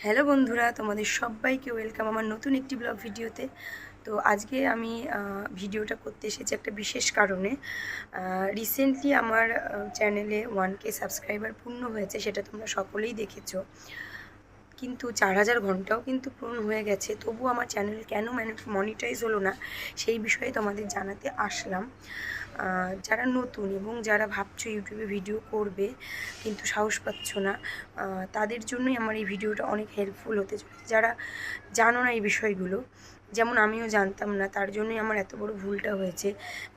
Hello বন্ধুরা, তোমাদের সবাইকে ওয়েলকাম আমার নতুন একটি ব্লগ ভিডিওতে। তো আজকে আমি ভিডিওটা করতে এসেছি একটা বিশেষ কারণে। রিসেন্টলি আমার চ্যানেলে ওয়ান কে সাবস্ক্রাইবার পূর্ণ হয়েছে, সেটা তোমরা সকলেই দেখেছ। কিন্তু চার হাজার ঘন্টাও কিন্তু পূর্ণ হয়ে গেছে, তবু আমার চ্যানেল কেন মনিটাইজ হলো না, সেই বিষয়ে তোমাদের জানাতে আসলাম। যারা নতুন এবং যারা ভাবছ ইউটিউবে ভিডিও করবে কিন্তু সাহস পাচ্ছ না তাদের জন্যই আমার এই ভিডিওটা অনেক হেল্পফুল হতে চলেছে। যারা জানো না এই বিষয়গুলো, যেমন আমিও জানতাম না, তার জন্যই আমার এত বড় ভুলটা হয়েছে।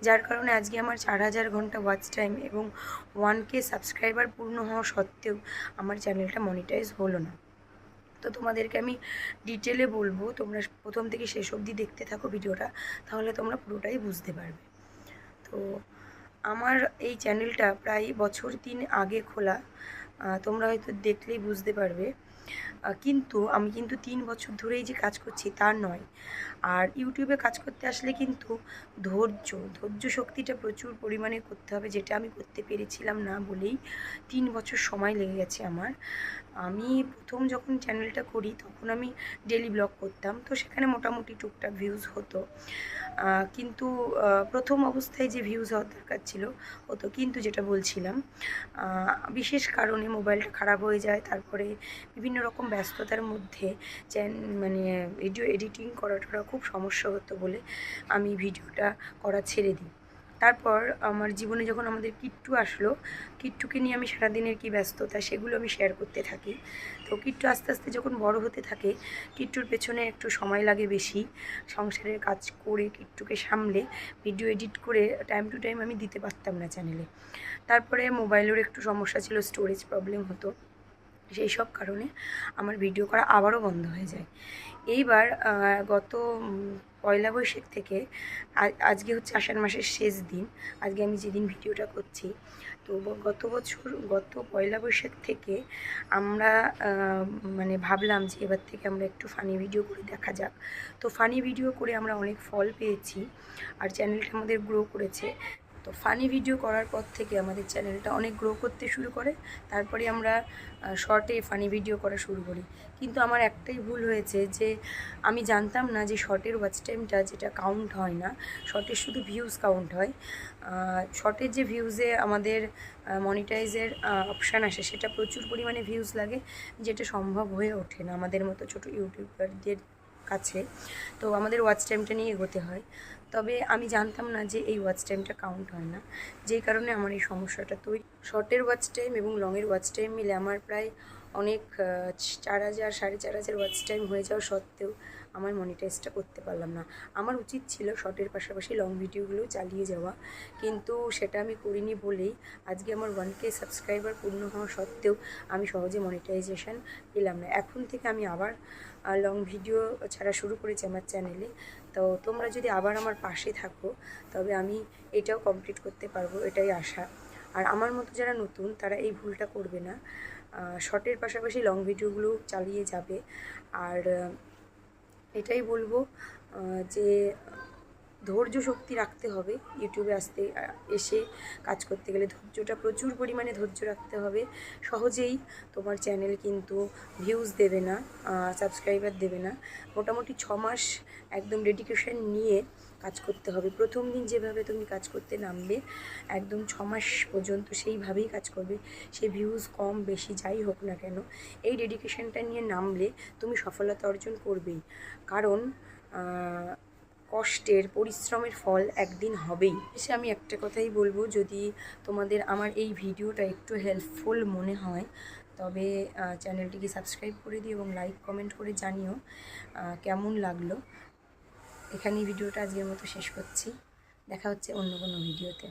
যার কারণে আজকে আমার চার হাজার ঘণ্টা ওয়াচ টাইম এবং ওয়ান কে সাবস্ক্রাইবার পূর্ণ হওয়া সত্ত্বেও আমার চ্যানেলটা মনিটাইজ হলো না। তো তোমাদেরকে আমি ডিটেলে বলব, তোমরা প্রথম থেকে শেষ অবধি দেখতে থাকো ভিডিওটা, তাহলে তোমরা পুরোটাই বুঝতে পারবে। তো আমার এই চ্যানেলটা প্রায় বছর তিন আগে খোলা। তোমরা হয়তো দেখলেই বুঝতে পারবে। কিন্তু আমি কিন্তু তিন বছর ধরেই যে কাজ করছি তা নয়। আর ইউটিউবে কাজ করতে আসলে কিন্তু ধৈর্য ধৈর্য শক্তিটা প্রচুর পরিমাণে করতে হবে, যেটা আমি করতে পেরেছিলাম না বলেই তিন বছর সময় লেগে গেছে আমার। আমি প্রথম যখন চ্যানেলটা করি তখন আমি ডেলি ব্লগ করতাম, তো সেখানে মোটামুটি টুকটাক ভিউজ হতো। কিন্তু প্রথম অবস্থায় যে ভিউজ হওয়ার দরকার ছিল হতো কিন্তু যেটা বলছিলাম বিশেষ কারণে মোবাইলটা খারাপ হয়ে যায়, তারপরে বিভিন্ন রকম ব্যস্ততার মধ্যে চ্যান মানে ভিডিও এডিটিং করাটা খুব সমস্যা হতো বলে আমি ভিডিওটা করা ছেড়ে দিই। তারপর আমার জীবনে যখন আমাদের কিট্টু আসলো, কিট্টুকে নিয়ে আমি সারাদিনের কি ব্যস্ততা সেগুলো আমি শেয়ার করতে থাকি। তো কিট্টু আস্তে আস্তে যখন বড় হতে থাকে, কিট্টুর পেছনে একটু সময় লাগে বেশি। সংসারের কাজ করে কিট্টুকে সামলে ভিডিও এডিট করে টাইম টু টাইম আমি দিতে পারতাম না চ্যানেলে তারপরে মোবাইলের একটু সমস্যা ছিল স্টোরেজ প্রবলেম হতো। সেই সব কারণে আমার ভিডিও করা আবারও বন্ধ হয়ে যায়। এইবার গত পয়লা বৈশাখ থেকে আজকে হচ্ছে আষাঢ় মাসের শেষ দিন। আজকে আমি যেদিন ভিডিওটা করছি, তো গত বছর, গত পয়লা বৈশাখ থেকে আমরা মানে ভাবলাম যে এবার থেকে আমরা একটু ফানি ভিডিও করে দেখা যাক। তো ফানি ভিডিও করে আমরা অনেক ফল পেয়েছি, আর চ্যানেলটা আমাদের গ্রো করেছে। তো ফানি ভিডিও করার পর থেকে আমাদের চ্যানেলটা অনেক গ্রো করতে শুরু করে। তারপরে আমরা শর্টে ফানি ভিডিও করা শুরু করি। কিন্তু আমার একটাই ভুল হয়েছে যে, আমি জানতাম না যে শর্টের ওয়াচ টাইমটা যেটা কাউন্ট হয় না শর্টের শুধু ভিউজ কাউন্ট হয়। শর্টের যে ভিউজে আমাদের মনিটাইজের অপশান আসে, সেটা প্রচুর পরিমাণে ভিউজ লাগে, যেটা সম্ভব হয়ে ওঠে না আমাদের মতো ছোটো ইউটিউবারদের কাছে, তো আমাদের ওয়াচ টাইমটা নিয়ে এগোতে হয়। তবে আমি জানতাম না যে এই ওয়াচ টাইমটা কাউন্ট হয় না। যেই কারণে আমার এই সমস্যাটা তৈরি। শর্টের ওয়াচ টাইম এবং লংয়ের ওয়াচ টাইম মিলে আমার প্রায় অনেক চার হাজার, সাড়ে চার হাজার ওয়াচ টাইম হয়ে যাওয়া সত্ত্বেও আমার মনিটাইজটা করতে পারলাম না। আমার উচিত ছিল শর্টের পাশাপাশি লং ভিডিওগুলো চালিয়ে যাওয়া, কিন্তু সেটা আমি করিনি বলেই আজকে আমার ওয়ান কে সাবস্ক্রাইবার পূর্ণ হওয়া সত্ত্বেও আমি সহজে মনিটাইজেশন পেলাম না। এখন থেকে আমি আবার লং ভিডিও ছাড়া শুরু করেছি আমার চ্যানেলে তো তোমরা যদি আবার আমার পাশে থাকো, তবে আমি এটাও কমপ্লিট করতে পারব, এটাই আশা। আর আমার মতো যারা নতুন, তারা এই ভুলটা করবে না। শর্টের পাশাপাশি লং ভিডিওগুলো চালিয়ে যাবে। আর এটাই বলব যে ধৈর্য শক্তি রাখতে হবে। ইউটিউবে আসতে এসে কাজ করতে গেলে ধৈর্যটা প্রচুর পরিমাণে ধৈর্য রাখতে হবে। সহজেই তোমার চ্যানেল কিন্তু ভিউজ দেবে না সাবস্ক্রাইবার দেবে না। মোটামুটি ছ মাস একদম ডেডিকেশন নিয়ে কাজ করতে হবে। প্রথম দিন যেভাবে তুমি কাজ করতে নামবে, একদম ছ মাস পর্যন্ত সেইভাবেই কাজ করবে। সে ভিউজ কম, বেশি, যাই হোক না কেন, এই ডেডিকেশনটা নিয়ে নামলে তুমি সফলতা অর্জন করবেই। কারণ কষ্টের, পরিশ্রমের ফল একদিন হবেই। এসে আমি একটা কথাই বলব, যদি তোমাদের আমার এই ভিডিওটা একটু হেল্পফুল মনে হয়, তবে চ্যানেলটিকে সাবস্ক্রাইব করে দিও এবং লাইক কমেন্ট করে জানিও কেমন লাগল। এখানেই ভিডিওটা আজকের মতো শেষ করছি। দেখা হচ্ছে অন্য কোনো ভিডিওতে।